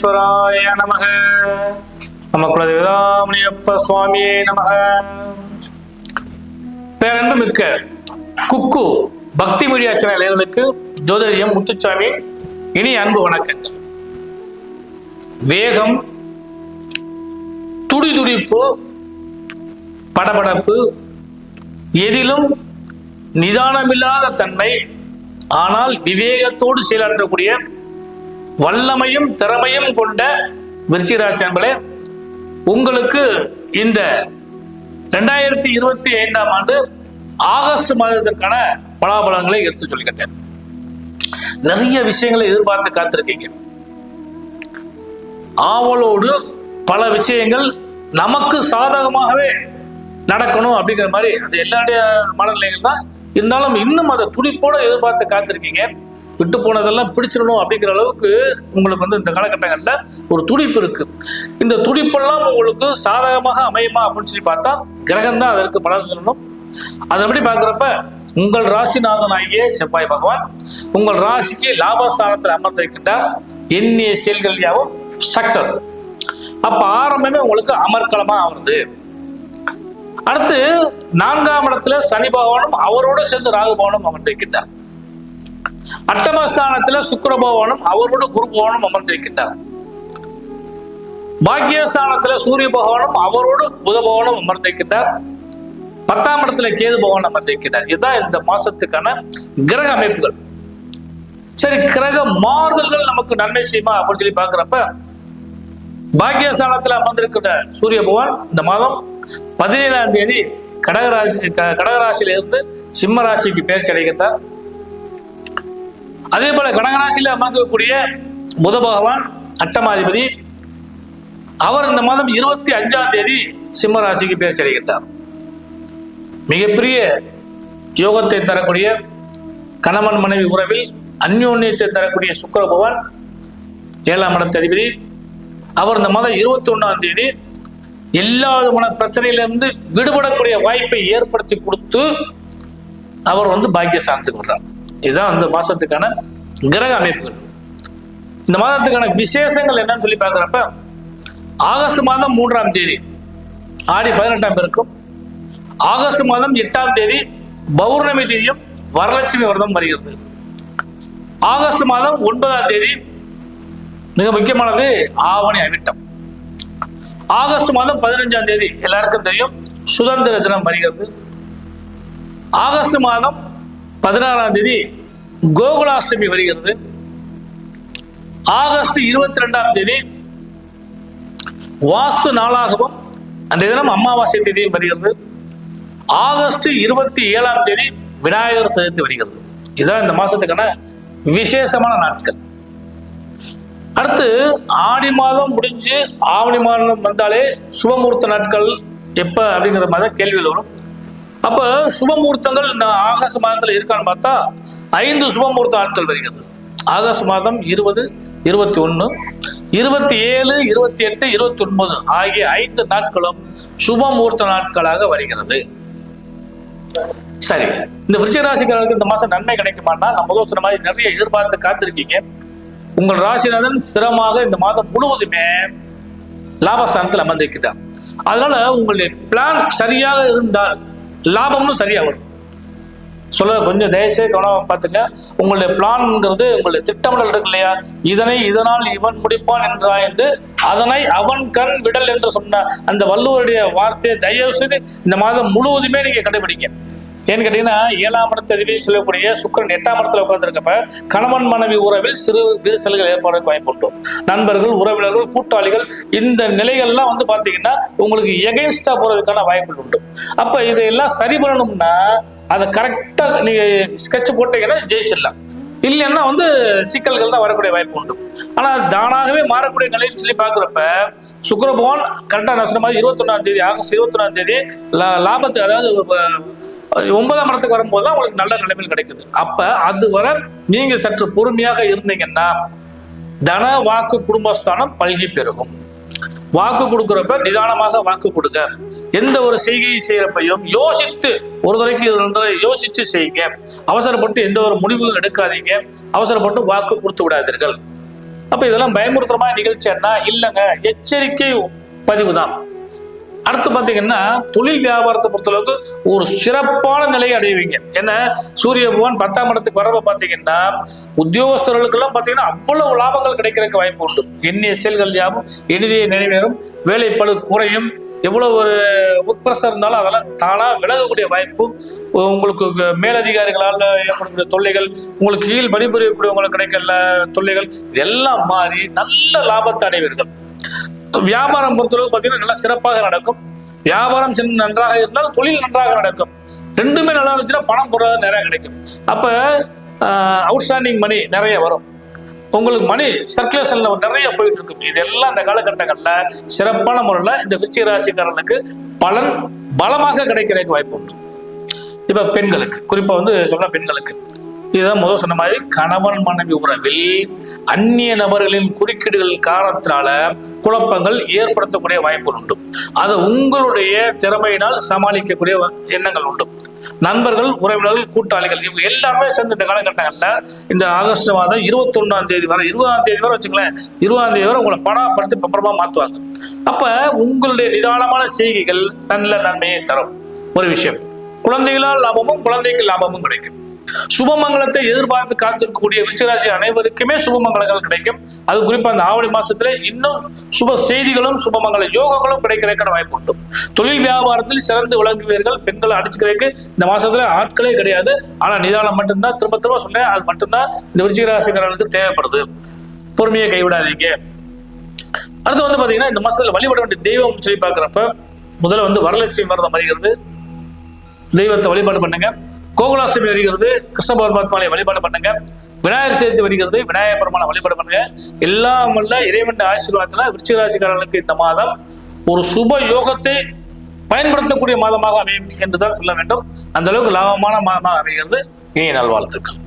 விக்னேஸ்வராய நமக. நம குலதேவதாமணியப்ப சுவாமியே நமக. பேரன்பு மிக்க குக்கு பக்தி மீடியா சேனல் நேயர்களுக்கு ஜோதிடம் முத்துச்சாமி இனி அன்பு வணக்கங்கள். வேகம் துடிதுடிப்பு படபடப்பு எதிலும் நிதானமில்லாத தன்மை ஆனால் விவேகத்தோடு செயலாற்றக்கூடிய வல்லமையும் திறமையும் கொண்ட விருச்சிகராசி அன்பர்களே உங்களுக்கு இந்த ரெண்டாயிரத்தி இருபத்தி ஐந்தாம் ஆண்டு ஆகஸ்ட் மாதத்திற்கான பலாபலங்களை எடுத்து சொல்லிக்கிட்டேன். நிறைய விஷயங்களை எதிர்பார்த்து காத்திருக்கீங்க. ஆவலோடு பல விஷயங்கள் நமக்கு சாதகமாகவே நடக்கணும் அப்படிங்கிற மாதிரி அது எல்லாருடைய மனநிலைகள் தான் இருந்தாலும் இன்னும் அதை துடிப்போட எதிர்பார்த்து காத்திருக்கீங்க. விட்டு போனதெல்லாம் பிடிச்சிடணும் அப்படிங்கிற அளவுக்கு உங்களுக்கு வந்து இந்த காலகட்டங்களில் ஒரு துடிப்பு இருக்கு. இந்த துடிப்பெல்லாம் உங்களுக்கு சாதகமாக அமையுமா அப்படின்னு சொல்லி பார்த்தா கிரகம் தான் அதற்கு பலன் சொல்லணும் அதன்படி பார்க்குறப்ப உங்கள் ராசிநாதன் ஆகிய செவ்வாய் பகவான் உங்கள் ராசிக்கு லாபஸ்தானத்தில் அமர்ந்திருக்கின்றார். எண்ணிய செயல்கள் யாவும் சக்சஸ் அப்ப ஆரம்பமே உங்களுக்கு அமர்க்கலமா ஆகுது அடுத்து நான்காம் இடத்துல சனி பகவானும் அவரோட சேர்ந்து ராகு பகவானும் அமர்ந்திருக்கின்றார். அட்டமஸ்தானத்துல சுக்கர பகவானும் அவரோட குரு பகவானும் அமர்ந்திருக்கின்றார். பாக்கியஸ்தானத்துல சூரிய பகவானும் அவரோடு புத பகவானும் அமர்ந்திருக்கின்றார். பத்தாம் இடத்துல கேது பகவான் அமர்ந்திருக்கிறார் இதுதான் இந்த மாசத்துக்கான கிரக அமைப்புகள். சரி கிரக மாறுதல்கள் நமக்கு நன்மை செய்யுமா அப்படின்னு சொல்லி பாக்குறப்ப பாக்கியஸ்தானத்துல அமர்ந்திருக்கிற சூரிய பகவான் இந்த மாதம் பதினேழாம் தேதி கடகராசி க- கடகராசியில இருந்து சிம்ம ராசிக்கு பெயர்ச்சி அடைகின்றார். அதே போல கடகராசியில் அமர்ந்திருக்கக்கூடிய புத பகவான் அட்டமாதிபதி அவர் இந்த மாதம் இருபத்தி அஞ்சாம் தேதி சிம்ம ராசிக்கு மிகப்பெரிய யோகத்தை தரக்கூடிய கணவன் மனைவி உறவில் அந்யோன்யத்தை தரக்கூடிய சுக்கர பகவான் ஏழாம் இடத்து அதிபதி. அவர் இந்த மாதம் இருபத்தி ஒன்றாம் தேதி எல்லா விதமான பிரச்சனையிலிருந்து விடுபடக்கூடிய வாய்ப்பை ஏற்படுத்தி கொடுத்து அவர் வந்து பாக்கிய சார்ந்து வர்றார். இதுதான் அந்த மாசத்துக்கான கிரக அமைப்புகள். இந்த மாதத்துக்கான விசேஷங்கள் என்னன்னு சொல்லி பார்க்குறப்ப ஆகஸ்ட் மாதம் மூன்றாம் தேதி ஆடி பதினெட்டாம் பேருக்கும் ஆகஸ்ட் மாதம் எட்டாம் தேதி பௌர்ணமி தேதியும் வரலட்சுமி விரதம் வருகிறது. ஆகஸ்ட் மாதம் ஒன்பதாம் தேதி மிக முக்கியமானது ஆவணி அவிட்டம். ஆகஸ்ட் மாதம் பதினஞ்சாம் தேதி எல்லாருக்கும் தெரியும் சுதந்திர தினம் வருகிறது. ஆகஸ்ட் மாதம் பதினாறாம் தேதி கோகுலாஷ்டமி வருகிறது. ஆகஸ்ட் இருபத்தி ரெண்டாம் தேதி வாஸ்து நாளாகவும் அந்த தினம் அமாவாசை தேதியும் வருகிறது. ஆகஸ்ட் இருபத்தி ஏழாம் தேதி விநாயகர் சதுர்த்தி வருகிறது. இதுதான் இந்த மாசத்துக்கான விசேஷமான நாட்கள். அடுத்து ஆடி மாதம் முடிஞ்சு ஆவணி மாதம் வந்தாலே சுபமுகூர்த்த நாட்கள் எப்ப அப்படிங்கிற மாதிரி கேள்விகள் வரும். அப்ப சுபமூர்த்தங்கள் இந்த ஆகஸ்ட் மாதத்துல இருக்கான்னு பார்த்தா ஐந்து சுபமூர்த்த நாட்கள் வருகிறது. ஆகஸ்ட் மாதம் இருபது இருபத்தி ஒண்ணு இருபத்தி ஏழு இருபத்தி எட்டு இருபத்தி ஒன்பது ஆகிய ஐந்து நாட்களும் சுபமூர்த்த நாட்களாக வருகிறது. சரி இந்த விருச்சிகராசிக்காரர்களுக்கு இந்த மாசம் நன்மை கிடைக்குமானா நம்ம முதல் சொன்ன மாதிரி நிறைய எதிர்பார்த்து காத்திருக்கீங்க. உங்கள் ராசிநாதன் சிரமமாக இந்த மாதம் முழுவதுமே லாபஸ்தானத்தில் அமர்ந்திருக்கிறார் அதனால உங்களுடைய பிளான் சரியாக இருந்தால் லாபமும் சரியா வரும். சொல்ல கொஞ்சம் தயவுசெய்து கவனமா பார்த்துங்க. உங்களுடைய பிளான்ங்கிறது உங்களுடைய திட்டமிடல் இருக்கு இல்லையா? இதனை இதனால் இவன் முடிப்பான் என்றாய்ந்து அதனை அவன் கண் விடல் என்று சொன்ன அந்த வள்ளுவருடைய வார்த்தையை தயவு செய்து இந்த மாதம் முழுவதுமே நீங்க கடைபிடிங்க ஏன்னு கேட்டீங்கன்னா ஏழாம் இடத்ததிவே சொல்லக்கூடிய சுக்கிரன் எட்டாம் இடத்துல உட்கார்ந்துருக்கப்ப கணவன் மனைவி உறவில் சிறு விரிசல்கள் ஏற்பாடு வாய்ப்பு உண்டு. நண்பர்கள் உறவினர்கள் கூட்டாளிகள் இந்த நிலைகள்லாம் வந்து பார்த்தீங்கன்னா உங்களுக்கு எகென்ஸ்டா போறதுக்கான வாய்ப்புகள் உண்டு. அப்ப இதையெல்லாம் சரி பண்ணணும்னா அதை கரெக்டா நீங்க ஸ்கெட்ச் போட்டீங்கன்னா ஜெயிச்சிடலாம். இல்லைன்னா வந்து சிக்கல்கள் தான் வரக்கூடிய வாய்ப்பு உண்டு. ஆனா தானாகவே மாறக்கூடிய நிலைன்னு சொல்லி பாக்குறப்ப சுக்கிர கரெக்டா நான் சொன்ன மாதிரி இருபத்தொன்னாம் தேதி ஆகஸ்ட் இருபத்தொன்னாம் தேதி லாபத்தை அதாவது ஒன்பதாம் இடத்துக்கு வரும்போது தான் உங்களுக்கு நல்ல நிலைமையில் கிடைக்குது. அப்ப அது வர நீங்க சற்று பொறுமையாக இருந்தீங்கன்னா தன வாக்கு குடும்பஸ்தானம் பல்கி பெருகும். வாக்கு கொடுக்குறப்ப நிதானமாக வாக்கு கொடுங்க. எந்த ஒரு செய்கையை செய்யறப்பையும் யோசித்து ஒரு தடவைக்கு ரெண்டு யோசிச்சு செய்யுங்க. அவசரப்பட்டு எந்த ஒரு முடிவுகளும் எடுக்காதீங்க. அவசரப்பட்டு வாக்கு கொடுத்து விடாதீர்கள். அப்ப இதெல்லாம் பயமுறுத்துறமான நிகழ்ச்சின்னா இல்லைங்க. எச்சரிக்கை பதிவு தான் அடுத்து பார்த்தீங்கன்னா தொழில் வியாபாரத்தை பொறுத்தளவுக்கு ஒரு சிறப்பான நிலையை அடைவீங்க. ஏன்னா சூரிய பகவான் பத்தாம் இடத்துக்கு வரப்ப பார்த்தீங்கன்னா உத்தியோகஸ்தர்களுக்கெல்லாம் பார்த்தீங்கன்னா அவ்வளவு லாபங்கள் கிடைக்கிறதுக்கு வாய்ப்பு உண்டு. எண்ணிய செயல்கள் யாவும் எளிதிய நிறைவேறும் வேலைப்பழு குறையும் எவ்வளவு ஒரு உட்பிரசம் இருந்தாலும் அதெல்லாம் தானா விலகக்கூடிய வாய்ப்பும் உங்களுக்கு மேலதிகாரிகளால் ஏற்படக்கூடிய தொல்லைகள் உங்களுக்கு கீழ் பணிபுரியக்கூடியவங்களுக்கு கிடைக்கல தொல்லைகள் இதெல்லாம் மாறி நல்ல லாபத்தை அடைவீர்கள். வியாபாரம் பொறுத்தளவு பார்த்தீங்கன்னா நல்லா சிறப்பாக நடக்கும். வியாபாரம் சின்ன நன்றாக இருந்தால் தொழில் நன்றாக நடக்கும். ரெண்டுமே நல்லா இருந்துச்சுன்னா பணம் பொருளாதாரம் நிறையா கிடைக்கும். அப்போ அவுட்ஸ்டாண்டிங் மணி நிறைய வரும். உங்களுக்கு மணி சர்க்குலேஷன்ல நிறைய போயிட்டு இருக்கும் இதெல்லாம் இந்த காலகட்டங்கள்ல சிறப்பான முறையில் இந்த விருச்சிக ராசிக்காரர்களுக்கு பலன் பலமாக கிடைக்கிறதுக்கு வாய்ப்பு உண்டு. இப்ப பெண்களுக்கு குறிப்பா வந்து சொல்ல பெண்களுக்கு. இதுதான் முதல் சொன்ன மாதிரி கணவன் மனைவி உறவில் அந்நிய நபர்களின் குறுக்கீடுகள் காரணத்தினால குழப்பங்கள் ஏற்படுத்தக்கூடிய வாய்ப்புகள் உண்டு. அதை உங்களுடைய திறமையினால் சமாளிக்கக்கூடிய எண்ணங்கள் உண்டு. நண்பர்கள் உறவினர்கள் கூட்டாளிகள் இவங்க எல்லாருமே சேர்ந்து இந்த காலகட்டங்கள்ல இந்த ஆகஸ்ட் மாதம் இருபத்தி தேதி வரை இருபதாம் தேதி வரை வச்சுங்களேன் இருபதாம் தேதி வரை உங்களை பணப்படுத்தி அப்புறமா மாத்துவாங்க. அப்ப உங்களுடைய நிதானமான செய்கைகள் நல்ல நன்மையை தரும். ஒரு விஷயம். குழந்தைகளால் லாபமும் குழந்தைக்கு லாபமும் கிடைக்கும். சுபமங்கலத்தை எதிர்பார்த்து காத்திருக்கக்கூடிய விருச்சராசி அனைவருக்குமே சுபமங்கலங்கள் கிடைக்கும். அது குறிப்பா அந்த ஆவணி மாசத்துல இன்னும் சுப செய்திகளும் சுபமங்கல யோகங்களும் கிடைக்கிறதுக்கான வாய்ப்பு உண்டு. தொழில் வியாபாரத்தில் சிறந்து விளங்குவீர்கள். பெண்களை அடிச்சுக்கிறதுக்கு இந்த மாசத்துல ஆட்களே கிடையாது. ஆனா நிதானம் மட்டும்தான். திரும்ப திரும்ப சொன்னேன் அது மட்டும்தான் இந்த விருச்சிகராசிக்காரர்களுக்கு தேவைப்படுது. பொறுமையை கைவிடாதீங்க. அடுத்து வந்து பாத்தீங்கன்னா இந்த மாசத்துல வழிபட வேண்டிய தெய்வம் சொல்லி பாக்குறப்ப முதல்ல வந்து வரலட்சுமி விரதம் வருகிறது தெய்வத்தை வழிபாடு பண்ணுங்க. கோகுலாஷ்டமி வருகிறது. கிருஷ்ண பரமாத்மாவை வழிபாடு பண்ணுங்க. விநாயகர் சேர்த்து வருகிறது. விநாயகர் பெருமான வழிபாடு பண்ணுங்க. எல்லாம் வல்ல இறைவன் ஆசீர்வாதத்துல விருச்சிகராசிக்காரர்களுக்கு இந்த மாதம் ஒரு சுப யோகத்தை பயன்படுத்தக்கூடிய மாதமாக அமையும் என்றுதான் சொல்ல வேண்டும். அந்த அளவுக்கு லாபமான மாதமாக அமைகிறது. இனிய நல்வாழ்த்துக்கள்.